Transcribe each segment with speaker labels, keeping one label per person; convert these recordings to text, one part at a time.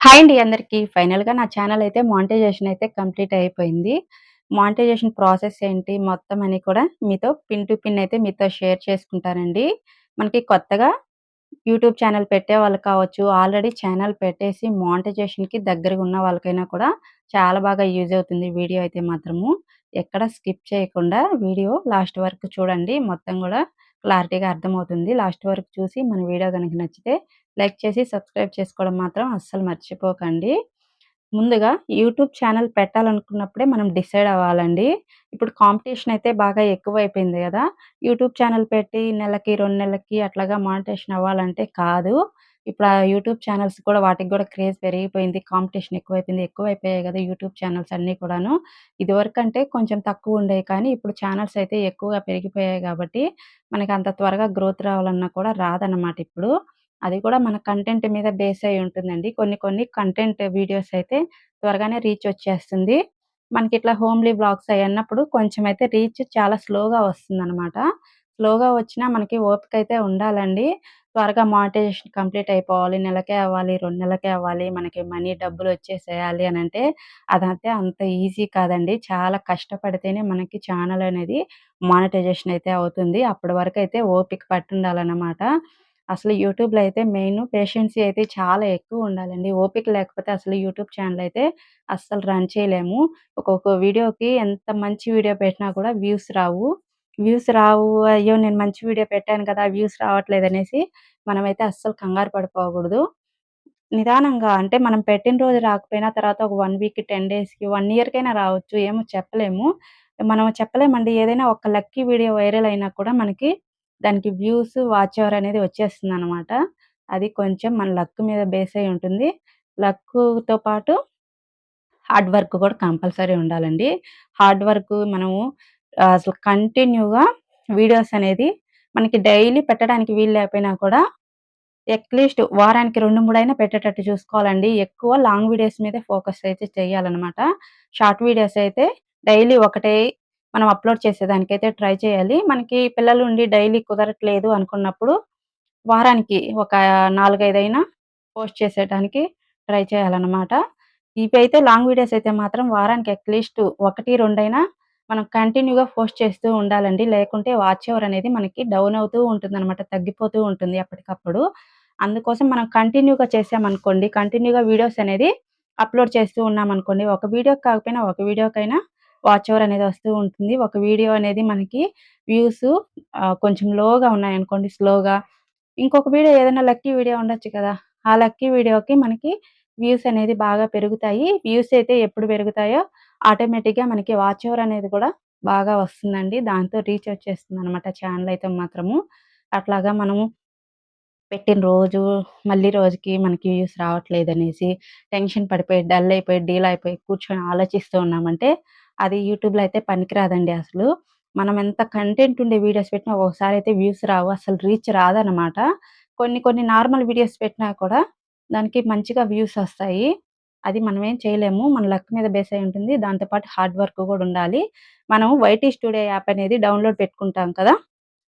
Speaker 1: Hi అండి అందరికీ. ఫైనల్‌గా నా ఛానల్ అయితే మానిటైజేషన్ అయితే కంప్లీట్ అయిపోయింది. మానిటైజేషన్ ప్రాసెస్ ఏంటి మొత్తం అని కూడా మీతో పిన్ టు పిన్ అయితే మీతో షేర్ చేసుకుంటానండి. మనకి కొత్తగా యూట్యూబ్ ఛానల్ పెట్టే వాళ్ళు కావచ్చు, ఆల్రెడీ ఛానల్ పెట్టేసి మానిటైజేషన్‌కి దగ్గరగా ఉన్న వాళ్ళకైనా కూడా చాలా బాగా యూజ్ అవుతుంది వీడియో అయితే మాత్రము. ఎక్కడ స్కిప్ చేయకుండా వీడియో లాస్ట్ వరకు చూడండి. మొత్తం కూడా క్లారిటీగా అర్థమవుతుంది. లాస్ట్ వరకు చూసి మన వీడియో కనుక నచ్చితే లైక్ చేసి సబ్స్క్రైబ్ చేసుకోవడం మాత్రం అస్సలు మర్చిపోకండి. ముందుగా యూట్యూబ్ ఛానల్ పెట్టాలనుకున్నప్పుడే మనం డిసైడ్ అవ్వాలండి. ఇప్పుడు కాంపిటీషన్ అయితే బాగా ఎక్కువైపోయింది కదా యూట్యూబ్ ఛానల్ పెట్టి నెలకి, రెండు నెలలకి అట్లాగా మానిటేషన్ అవ్వాలంటే కాదు. ఇప్పుడు ఆ యూట్యూబ్ ఛానల్స్ కూడా వాటికి కూడా క్రేజ్ పెరిగిపోయింది. కాంపిటీషన్ ఎక్కువైపోయింది. ఎక్కువైపోయాయి కదా యూట్యూబ్ ఛానల్స్ అన్నీ కూడాను. ఇదివరకంటే కొంచెం తక్కువుండేయి కానీ ఇప్పుడు ఛానల్స్ అయితే ఎక్కువగా పెరిగిపోయాయి కాబట్టి మనకి అంత త్వరగా గ్రోత్ రావాలన్నా కూడా రాదన్నమాట ఇప్పుడు. అది కూడా మన కంటెంట్ మీద బేస్ అయి ఉంటుందండి. కొన్ని కొన్ని కంటెంట్ వీడియోస్ అయితే త్వరగానే రీచ్ వచ్చేస్తుంది. మనకిట్లా హోమ్లీ వ్లాగ్స్ అయన్నప్పుడు కొంచెం అయితే రీచ్ చాలా స్లోగా వస్తుందనమాట. స్లోగా వచ్చినా మనకి ఓపిక అయితే ఉండాలండి. త్వరగా మానిటైజేషన్ కంప్లీట్ అయిపోవాలి. నెలకే అవ్వాలి, రెండు నెలలకే అవ్వాలి, మనకి మనీ డబ్బులు వచ్చేసేయాలి అని అంటే అదంతే అంత ఈజీ కాదండి. చాలా కష్టపడితేనే మనకి ఛానల్ అనేది మానిటైజేషన్ అయితే అవుతుంది. అప్పటి వరకు అయితే ఓపిక పట్టుండాలన్నమాట అసలు యూట్యూబ్‌లో అయితే మెయిన్ పేషెన్సీ అయితే చాలా ఎక్కువ ఉండాలండి. ఓపిక లేకపోతే అసలు యూట్యూబ్ ఛానల్ అయితే అస్సలు రన్ చేయలేము. ఒక్కొక్క వీడియోకి ఎంత మంచి వీడియో పెట్టినా కూడా వ్యూస్ రావు. వ్యూస్ రావు. అయ్యో! నేను మంచి వీడియో పెట్టాను కదా! వ్యూస్ రావట్లేదు అనేసి మనమైతే అస్సలు కంగారు పడిపోకూడదు. నిదానంగా అంటే మనం పెట్టిన రోజు రాకపోయినా తర్వాత ఒక వన్ వీక్, 10 డేస్‌కి, వన్ ఇయర్‌కైనా రావచ్చు. ఏమో చెప్పలేము. మనం చెప్పలేమండి. ఏదైనా ఒక లక్కీ వీడియో వైరల్ అయినా కూడా మనకి దానికి వ్యూస్, వాచ్ అవర్ అనేది వచ్చేస్తుంది అనమాట అది కొంచెం మన లక్ మీద బేస్ అయి ఉంటుంది. లక్తో పాటు హార్డ్ వర్క్ కూడా కంపల్సరీ ఉండాలండి. హార్డ్ వర్క్ మనము అసలు కంటిన్యూగా వీడియోస్ అనేది మనకి డైలీ పెట్టడానికి వీలు లేకపోయినా కూడా అట్‌లీస్ట్ వారానికి 2, 3 అయినా పెట్టేటట్టు చూసుకోవాలండి. ఎక్కువ లాంగ్ వీడియోస్ మీదే ఫోకస్ అయితే చేయాలన్నమాట షార్ట్ వీడియోస్ అయితే డైలీ ఒకటే మనం అప్‌లోడ్ చేసేదానికైతే ట్రై చేయాలి. మనకి పిల్లలు ఉండి డైలీ కుదరట్లేదు అనుకున్నప్పుడు వారానికి ఒక 4, 5 అయినా పోస్ట్ చేసేయడానికి ట్రై చేయాలన్నమాట ఇవి అయితే లాంగ్ వీడియోస్ అయితే మాత్రం వారానికి అట్‌లీస్ట్ ఒకటి రెండైనా మనం కంటిన్యూగా పోస్ట్ చేస్తూ ఉండాలండి. లేకుంటే వాచ్ అవర్ అనేది మనకి డౌన్ అవుతూ ఉంటుంది అనమాట తగ్గిపోతూ ఉంటుంది ఎప్పటికప్పుడు. అందుకోసం మనం కంటిన్యూగా చేసామనుకోండి, కంటిన్యూగా వీడియోస్ అనేది అప్‌లోడ్ చేస్తూ ఉన్నామనుకోండి, ఒక వీడియోకి కాకపోయినా ఒక వీడియోకైనా వాచ్ అవర్ అనేది వస్తూ ఉంటుంది. ఒక వీడియో అనేది మనకి వ్యూస్ కొంచెం లోగా ఉన్నాయనుకోండి స్లోగా, ఇంకొక వీడియో ఏదైనా లక్కీ వీడియో ఉండొచ్చు కదా! ఆ లక్కీ వీడియోకి మనకి వ్యూస్ అనేది బాగా పెరుగుతాయి. వ్యూస్ అయితే ఎప్పుడు పెరుగుతాయో ఆటోమేటిక్‌గా మనకి వాచ్ అవర్ అనేది కూడా బాగా వస్తుందండి. దాంతో రీచ్ వచ్చేస్తుంది అనమాట ఛానల్ అయితే మాత్రము. అట్లాగా మనము పెట్టిన రోజు, మళ్ళీ రోజుకి మనకి వ్యూస్ రావట్లేదనేసి టెన్షన్ పడిపోయి, డల్ అయిపోయి, డీల్ అయిపోయి కూర్చొని ఆలోచిస్తూ ఉన్నామంటే అది యూట్యూబ్‌లో అయితే పనికిరాదండి అసలు. మనం ఎంత కంటెంట్ ఉండే వీడియోస్ పెట్టినా ఒకసారి అయితే వ్యూస్ రావు. అసలు రీచ్ రాదనమాట. కొన్ని కొన్ని నార్మల్ వీడియోస్ పెట్టినా కూడా దానికి మంచిగా వ్యూస్ వస్తాయి. అది మనం ఏం చేయలేము. మన లక్ మీద బేస్ అయి ఉంటుంది. దాంతో పాటు హార్డ్ వర్క్ కూడా ఉండాలి. మనం వైటీ స్టూడియో యాప్ అనేది డౌన్‌లోడ్ పెట్టుకుంటాం కదా!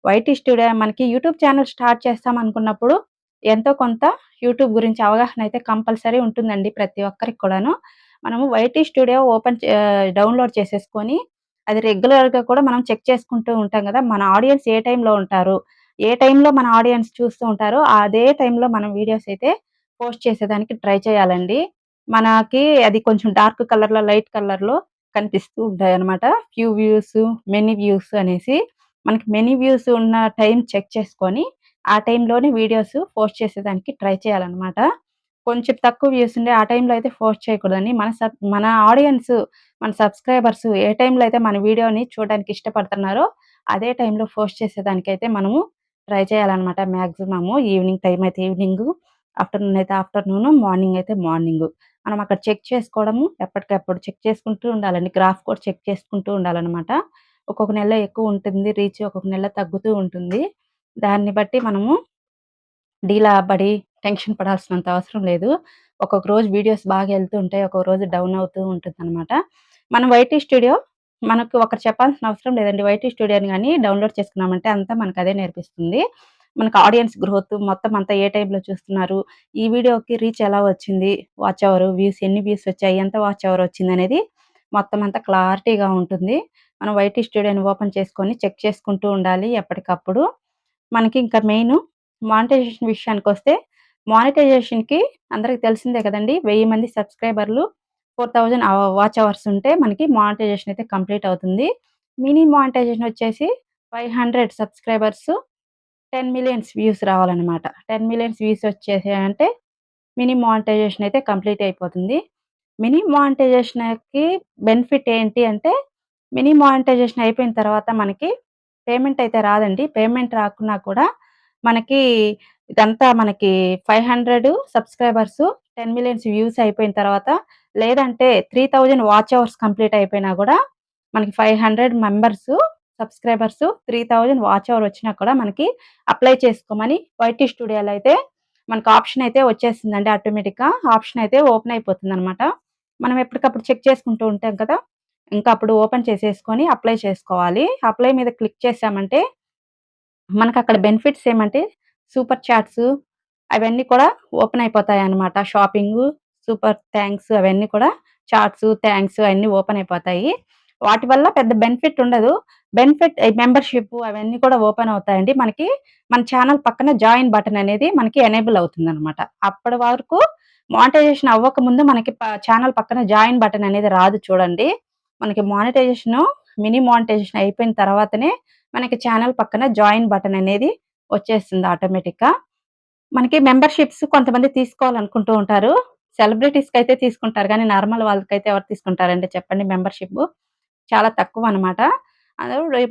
Speaker 1: వైటీ స్టూడియో మనకి యూట్యూబ్ ఛానల్ స్టార్ట్ చేస్తామనుకున్నప్పుడు ఎంతో కొంత యూట్యూబ్ గురించి అవగాహన అయితే కంపల్సరీ ఉంటుందండి ప్రతి ఒక్కరికి కూడాను. మనము వైటీ స్టూడియో ఓపెన్ డౌన్‌లోడ్ చేసేసుకొని అది రెగ్యులర్‌గా కూడా మనం చెక్ చేసుకుంటూ ఉంటాం కదా మన ఆడియన్స్ ఏ టైంలో ఉంటారు? ఏ టైంలో మన ఆడియన్స్ చూస్తూ ఉంటారో అదే టైంలో మనం వీడియోస్ అయితే పోస్ట్ చేసేదానికి ట్రై చేయాలండి. మనకి అది కొంచెం డార్క్ కలర్‌లో, లైట్ కలర్‌లో కనిపిస్తూ ఉంటాయి అనమాట ఫ్యూ వ్యూస్, మెనీ వ్యూస్ అనేసి. మనకి మెనీ వ్యూస్ ఉన్న టైం చెక్ చేసుకొని, ఆ టైంలోనే వీడియోస్ పోస్ట్ చేసేదానికి ట్రై చేయాలన్నమాట. కొంచెం తక్కువ వ్యూస్ ఉండే ఆ టైంలో అయితే పోస్ట్ చేయకూడదని మన సబ్ మన ఆడియన్స్, మన సబ్‌స్క్రైబర్స్ ఏ టైంలో అయితే మన వీడియోని చూడడానికి ఇష్టపడుతున్నారో, అదే టైంలో పోస్ట్ చేసేదానికైతే మనము ట్రై చేయాలన్నమాట మ్యాక్సిమము ఈవినింగ్ టైం అయితే ఈవినింగ్ ఆఫ్టర్‌నూన్ అయితే ఆఫ్టర్నూన్ మార్నింగ్ అయితే మార్నింగ్. మనం అక్కడ చెక్ చేసుకోవడము, ఎప్పటికప్పుడు చెక్ చేసుకుంటూ ఉండాలండి. గ్రాఫ్ కూడా చెక్ చేసుకుంటూ ఉండాలన్నమాట ఒక్కొక్క నెల ఎక్కువ ఉంటుంది రీచ్, ఒక్కొక్క నెల తగ్గుతూ ఉంటుంది. దాన్ని బట్టి మనము డీలా పడి టెన్షన్ పడాల్సినంత అవసరం లేదు. ఒక్కొక్క రోజు వీడియోస్ బాగా వెళ్తూ ఉంటాయి. ఒక్కొక్క రోజు డౌన్ అవుతూ ఉంటుంది అనమాట మనం వైటీ స్టూడియో మనకు ఒకరు చెప్పాల్సిన అవసరం లేదండి. వైటీ స్టూడియోని కానీ డౌన్‌లోడ్ చేసుకున్నామంటే అంతా మనకదే నేర్పిస్తుంది. మనకు ఆడియన్స్ గ్రోత్ మొత్తం అంతా ఏ టైంలో చూస్తున్నారు? ఈ వీడియోకి రీచ్ ఎలా వచ్చింది? వాచ్ అవర్ వ్యూస్ ఎన్ని వ్యూస్ వచ్చాయి? ఎంత వాచ్ అవర్ వచ్చింది అనేది మొత్తం అంతా క్లారిటీగా ఉంటుంది. మనం వైటీ స్టూడియోని ఓపెన్ చేసుకొని చెక్ చేసుకుంటూ ఉండాలి ఎప్పటికప్పుడు. మనకి ఇంకా మెయిన్ మానిటైజేషన్ విషయానికి వస్తే మానిటైజేషన్కి అందరికి తెలిసిందే కదండి వెయ్యి మంది సబ్స్క్రైబర్లు ఫోర్ థౌజండ్ వాచ్ అవర్స్ ఉంటే మనకి మానిటైజేషన్ అయితే కంప్లీట్ అవుతుంది. మినీ మానిటైజేషన్ వచ్చేసి five hundred subscribers ten millions views రావాలన్నమాట. టెన్ మిలియన్స్ వ్యూస్ వచ్చేసాయంటే మినీ మానిటైజేషన్ అయితే కంప్లీట్ అయిపోతుంది. మినీ మానిటైజేషన్కి బెనిఫిట్ ఏంటి అంటే మినీ మానిటైజేషన్ అయిపోయిన తర్వాత మనకి పేమెంట్ అయితే రాదండి. పేమెంట్ రాకున్నా కూడా మనకి ఇదంతా మనకి five hundred subscribers ten millions views అయిపోయిన తర్వాత లేదంటే three thousand watch hours complete అయిపోయినా కూడా మనకి five hundred members subscribers three thousand watch hour వచ్చినా కూడా మనకి అప్లై చేసుకోమని వైటీ స్టూడియోలో అయితే మనకు ఆప్షన్ అయితే వచ్చేస్తుందండి ఆటోమేటిక్గా ఆప్షన్ అయితే ఓపెన్ అయిపోతుంది అనమాట మనం ఎప్పటికప్పుడు చెక్ చేసుకుంటూ ఉంటాం కదా. ఇంకా అప్పుడు ఓపెన్ చేసేసుకొని అప్లై చేసుకోవాలి. అప్లై మీద క్లిక్ చేసామంటే మనకు అక్కడ బెనిఫిట్స్ ఏమంటే సూపర్ చాట్స్ అవన్నీ కూడా ఓపెన్ అయిపోతాయి అనమాట షాపింగ్ సూపర్ థ్యాంక్స్ అవన్నీ కూడా చాట్స్ థ్యాంక్స్ అవన్నీ ఓపెన్ అయిపోతాయి. వాటి వల్ల పెద్ద బెనిఫిట్ ఉండదు. బెనిఫిట్ మెంబర్షిప్ అవన్నీ కూడా ఓపెన్ అవుతాయండి. మనకి మన ఛానల్ పక్కన జాయిన్ బటన్ అనేది మనకి ఎనేబుల్ అవుతుంది అనమాట అప్పటి వరకు మానిటైజేషన్ అవ్వక ముందు మనకి ఛానల్ పక్కన జాయిన్ బటన్ అనేది రాదు చూడండి. మనకి మానిటైజేషన్ మినీ మానిటైజేషన్ అయిపోయిన తర్వాతనే మనకి ఛానల్ పక్కన జాయిన్ బటన్ అనేది వచ్చేస్తుంది ఆటోమేటిక్గా. మనకి మెంబర్షిప్స్ కొంతమంది తీసుకోవాలనుకుంటూ ఉంటారు. సెలబ్రిటీస్కి అయితే తీసుకుంటారు. కానీ నార్మల్ వాళ్ళకైతే ఎవరు తీసుకుంటారండి చెప్పండి మెంబర్షిప్? చాలా తక్కువ అనమాట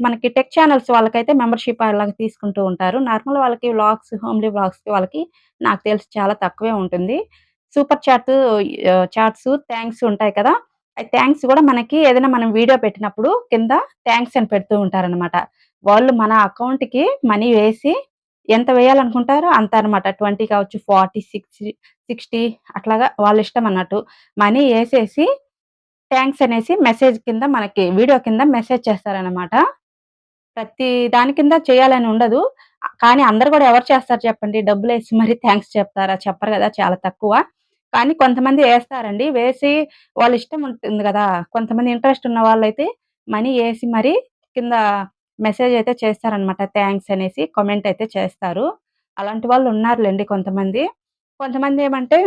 Speaker 1: మనకి టెక్ ఛానల్స్ వాళ్ళకైతే మెంబర్షిప్ అలాగే తీసుకుంటూ ఉంటారు. నార్మల్ వాళ్ళకి వ్లాగ్స్ హోమ్లీ వ్లాగ్స్కి వాళ్ళకి నాకు తెలిసి చాలా తక్కువే ఉంటుంది. సూపర్ చాట్ చాట్స్ థ్యాంక్స్ ఉంటాయి కదా. థ్యాంక్స్ కూడా మనకి ఏదైనా మనం వీడియో పెట్టినప్పుడు కింద థ్యాంక్స్ అని పెడుతూ ఉంటారనమాట వాళ్ళు మన అకౌంట్కి మనీ వేసి ఎంత వేయాలనుకుంటారో అంత అనమాట ట్వంటీ కావచ్చు ఫార్టీ సిక్స్టీ సిక్స్టీ అట్లాగా వాళ్ళ ఇష్టం అన్నట్టు. మనీ వేసేసి థ్యాంక్స్ అనేసి మెసేజ్ కింద మనకి వీడియో కింద మెసేజ్ చేస్తారనమాట ప్రతి దాని కింద చేయాలని ఉండదు. కానీ అందరు కూడా ఎవరు చేస్తారు చెప్పండి? డబ్బులు వేసి మరి థ్యాంక్స్ చెప్తారా? చెప్పరు కదా చాలా తక్కువ. కానీ కొంతమంది వేస్తారండి. వేసి వాళ్ళ ఇష్టం ఉంటుంది కదా. కొంతమంది ఇంట్రెస్ట్ ఉన్న వాళ్ళైతే మనీ వేసి మరి కింద మెసేజ్ అయితే చేస్తారనమాట థ్యాంక్స్ అనేసి కామెంట్ అయితే చేస్తారు. అలాంటి వాళ్ళు ఉన్నారులేండి కొంతమంది. కొంతమంది ఏమంటే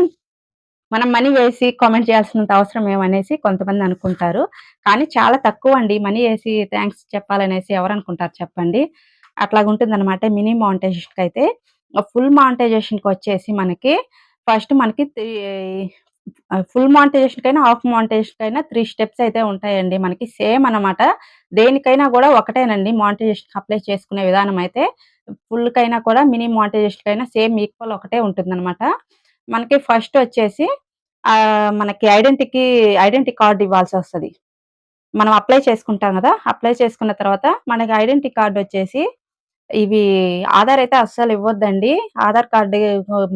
Speaker 1: మనం మనీ వేసి కామెంట్ చేయాల్సినంత అవసరం ఏమనేసి కొంతమంది అనుకుంటారు. కానీ చాలా తక్కువ అండి మనీ వేసి థ్యాంక్స్ చెప్పాలనేసి ఎవరు అనుకుంటారు చెప్పండి. అట్లాగుంటుందన్నమాట మినీ మానిటైజేషన్కి అయితే ఫుల్ మానిటైజేషన్కి వచ్చేసి మనకి ఫస్ట్ మనకి ఫుల్ మానిటైజేషన్కైనా హాఫ్ మానిటైజేషన్కైనా త్రీ స్టెప్స్ అయితే ఉంటాయండి. మనకి సేమ్ అనమాట దేనికైనా కూడా ఒకటేనండి. మానిటైజేషన్ అప్లై చేసుకునే విధానం అయితే ఫుల్కైనా కూడా మినీ మానిటైజేషన్కైనా సేమ్ ఈక్వల్ ఒకటే ఉంటుందన్నమాట. మనకి ఫస్ట్ వచ్చేసి మనకి ఐడెంటిటీ ఐడెంటిటీ కార్డ్ ఇవ్వాల్సి వస్తుంది. మనం అప్లై చేసుకుంటాం కదా అప్లై చేసుకున్న తర్వాత మనకి ఐడెంటిటీ కార్డు వచ్చేసి ఇవి ఆధార్ అయితే అస్సలు ఇవ్వద్దండి. ఆధార్ కార్డు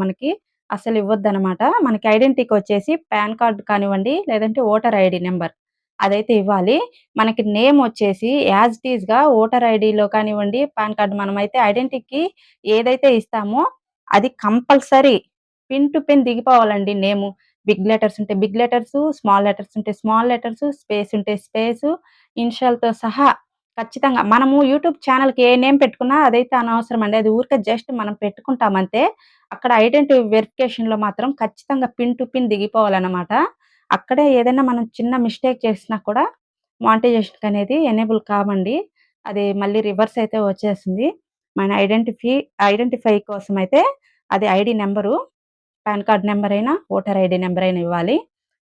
Speaker 1: మనకి అసలు ఇవ్వద్దనమాట మనకి ఐడెంటిటీకి వచ్చేసి పాన్ కార్డ్ కానివ్వండి లేదంటే ఓటర్ ఐడి నెంబర్ అదైతే ఇవ్వాలి. మనకి నేమ్ వచ్చేసి యాజ్ టీజ్గా ఓటర్ ఐడిలో కానివ్వండి పాన్ కార్డు మనమైతే ఐడెంటిటీకి ఏదైతే ఇస్తామో అది కంపల్సరీ పిన్ టు పిన్ దిగిపోవాలండి నేము. బిగ్ లెటర్స్ ఉంటే బిగ్ లెటర్స్ స్మాల్ లెటర్స్ ఉంటే స్మాల్ లెటర్స్ స్పేస్ ఉంటే స్పేస్ ఇన్షియల్తో సహా ఖచ్చితంగా మనము యూట్యూబ్ ఛానల్కి ఏ నేమ్ పెట్టుకున్నా అదైతే అనవసరం అండి అది ఊరికే జస్ట్ మనం పెట్టుకుంటామంతే. అక్కడ ఐడెంటిటీ వెరిఫికేషన్లో మాత్రం ఖచ్చితంగా పిన్ టు పిన్ దిగిపోవాలన్నమాట. అక్కడే ఏదైనా మనం చిన్న మిస్టేక్ చేసినా కూడా మానిటైజేషన్ అనేది ఎనేబుల్ కావండి. అది మళ్ళీ రివర్స్ అయితే వచ్చేస్తుంది మన ఐడెంటిఫై ఐడెంటిఫై కోసం అయితే అది ID number. PAN card number అయినా ఓటర్ ఐడి నెంబర్ అయినా ఇవ్వాలి.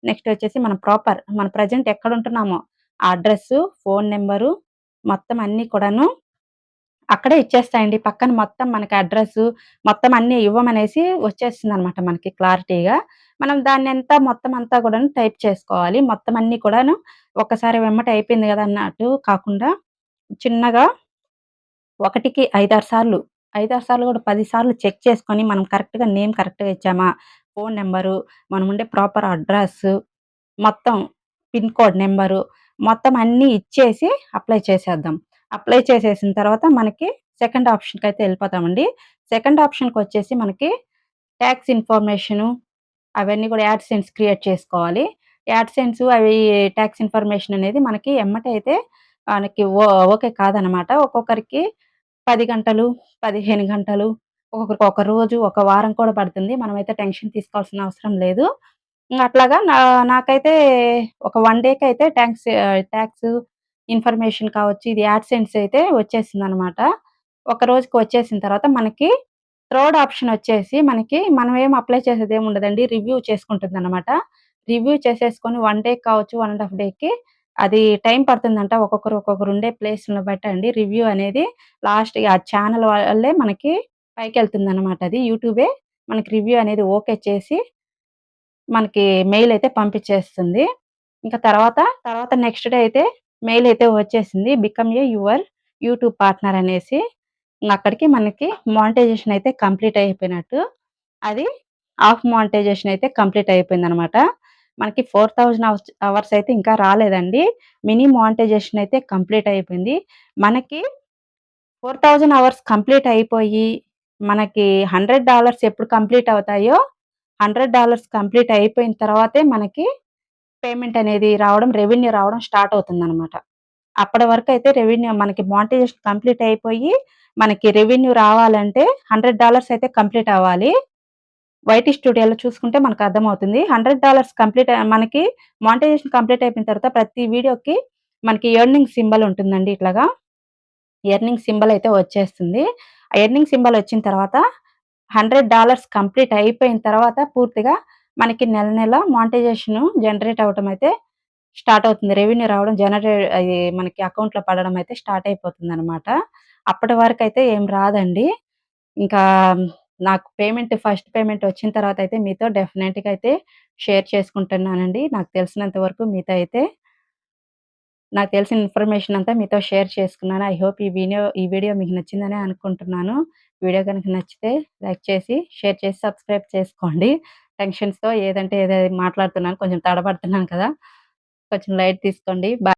Speaker 1: నెక్స్ట్ వచ్చేసి మనం ప్రాపర్ మన ప్రజెంట్ ఎక్కడ ఉంటున్నామో ఆ అడ్రస్ ఫోన్ నెంబరు మొత్తం అన్నీ కూడాను అక్కడే ఇచ్చేస్తాయండి. పక్కన మొత్తం మనకి అడ్రస్ మొత్తం అన్నీ ఇవ్వమనేసి వచ్చేస్తుంది అనమాట మనకి క్లారిటీగా. మనం దాన్ని ఎంత మొత్తం అంతా కూడా టైప్ చేసుకోవాలి. మొత్తం అన్నీ కూడాను ఒక్కసారి వెమ్మట అయిపోయింది కదా అన్నట్టు కాకుండా చిన్నగా ఒకటికి ఐదారు సార్లు ఐదారు సార్లు కూడా పది సార్లు చెక్ చేసుకొని మనం కరెక్ట్గా నేమ్ కరెక్ట్గా ఇచ్చామా ఫోన్ నెంబరు మనం ఉండే ప్రాపర్ అడ్రస్ మొత్తం పిన్ కోడ్ నెంబరు మొత్తం అన్నీ ఇచ్చేసి అప్లై చేసేద్దాం అప్లై చేసేసిన తర్వాత మనకి సెకండ్ ఆప్షన్కి అయితే వెళ్ళిపోతామండి సెకండ్ ఆప్షన్కి వచ్చేసి మనకి ట్యాక్స్ ఇన్ఫర్మేషను అవన్నీ కూడా యాడ్ సెన్స్ క్రియేట్ చేసుకోవాలి. యాడ్ సెన్స్ అవి టాక్స్ ఇన్ఫర్మేషన్ అనేది మనకి ఎమ్మటైతే మనకి ఓ ఓకే కాదనమాట. ఒక్కొక్కరికి పది గంటలు, 15 గంటలు, ఒక్కొక్కరికి ఒక రోజు, ఒక వారం కూడా పడుతుంది. మనమైతే టెన్షన్ తీసుకోవాల్సిన అవసరం లేదు. అట్లాగా నా నాకైతే ఒక 1 డేకైతే టాక్స్ ఆహ్, టాక్స్ ఇన్ఫర్మేషన్ కావచ్చు, ఇది యాడ్‌సెన్స్ అయితే వచ్చేసింది అనమాట ఒక రోజుకి వచ్చేసిన తర్వాత మనకి థర్డ్ ఆప్షన్ వచ్చేసి మనకి మనం ఏం అప్లై చేసేది ఏమి ఉండదండి. రివ్యూ చేసుకుంటుంది అనమాట రివ్యూ చేసేసుకొని వన్ డే కావచ్చు, వన్ అండ్ హాఫ్ డేకి అది టైం పడుతుందంట. ఒక్కొక్కరు ఒక్కొక్కరు ఉండే ప్లేస్‌ని బట్టండి రివ్యూ అనేది. లాస్ట్ ఆ ఛానల్ వాళ్ళే మనకి పైకి వెళ్తుంది అనమాట అది. యూట్యూబే మనకి రివ్యూ అనేది ఓకే చేసి మనకి మెయిల్ అయితే పంపించేస్తుంది. ఇంకా తర్వాత, తర్వాత నెక్స్ట్ డే అయితే మెయిల్ అయితే వచ్చేసింది. Become a your YouTube partner అనేసి. అక్కడికి మనకి మానిటైజేషన్ అయితే కంప్లీట్ అయిపోయినట్టు. అది హాఫ్ మానిటైజేషన్ అయితే కంప్లీట్ అయిపోయింది అనమాట మనకి 4000 అవర్స్ అవర్స్ అయితే ఇంకా రాలేదండి. మినీ మానిటైజేషన్ అయితే కంప్లీట్ అయిపోయింది. మనకి 4000 అవర్స్ కంప్లీట్ అయిపోయి, మనకి $100 ఎప్పుడు కంప్లీట్ అవుతాయో, $100 కంప్లీట్ అయిపోయిన తర్వాతే మనకి పేమెంట్ అనేది రావడం, రెవెన్యూ రావడం స్టార్ట్ అవుతుందనమాట. అప్పటి వరకు అయితే రెవెన్యూ మనకి మానిటైజేషన్ కంప్లీట్ అయిపోయి, మనకి రెవెన్యూ రావాలంటే $100 అయితే కంప్లీట్ అవ్వాలి. వైటీ స్టూడియోలో చూసుకుంటే మనకు అర్థమవుతుంది. $100 కంప్లీట్ మనకి మానిటైజేషన్ కంప్లీట్ అయిపోయిన తర్వాత ప్రతి వీడియోకి మనకి ఎర్నింగ్ సింబల్ ఉంటుందండి ఇట్లాగా. ఎర్నింగ్ సింబల్ అయితే వచ్చేస్తుంది. ఆ ఎర్నింగ్ సింబల్ వచ్చిన తర్వాత $100 కంప్లీట్ అయిపోయిన తర్వాత పూర్తిగా మనకి నెల నెల మానిటైజేషన్ జనరేట్ అవ్వటం అయితే స్టార్ట్ అవుతుంది. రెవెన్యూ రావడం జనరేట్ అది మనకి అకౌంట్‌లో పడడం అయితే స్టార్ట్ అయిపోతుంది అనమాట అప్పటి వరకు అయితే ఏం రాదండి. ఇంకా నాకు పేమెంట్ ఫస్ట్ పేమెంట్ వచ్చిన తర్వాత అయితే మీతో డెఫినెట్‌గా అయితే షేర్ చేసుకుంటున్నానండి. నాకు తెలిసినంత వరకు మీతో అయితే నాకు తెలిసిన ఇన్ఫర్మేషన్ అంతా మీతో షేర్ చేసుకున్నాను. ఐ హోప్ ఈ వీడియో ఈ వీడియో మీకు నచ్చిందని అనుకుంటున్నాను. వీడియో కనుక నచ్చితే లైక్ చేసి, షేర్ చేసి, సబ్స్క్రైబ్ చేసుకోండి. టెన్షన్స్‌తో ఏదంటే ఏదో మాట్లాడుతున్నాను. కొంచెం తడబడుతున్నాను కదా! కొంచెం లైట్ తీసుకోండి. బాయ్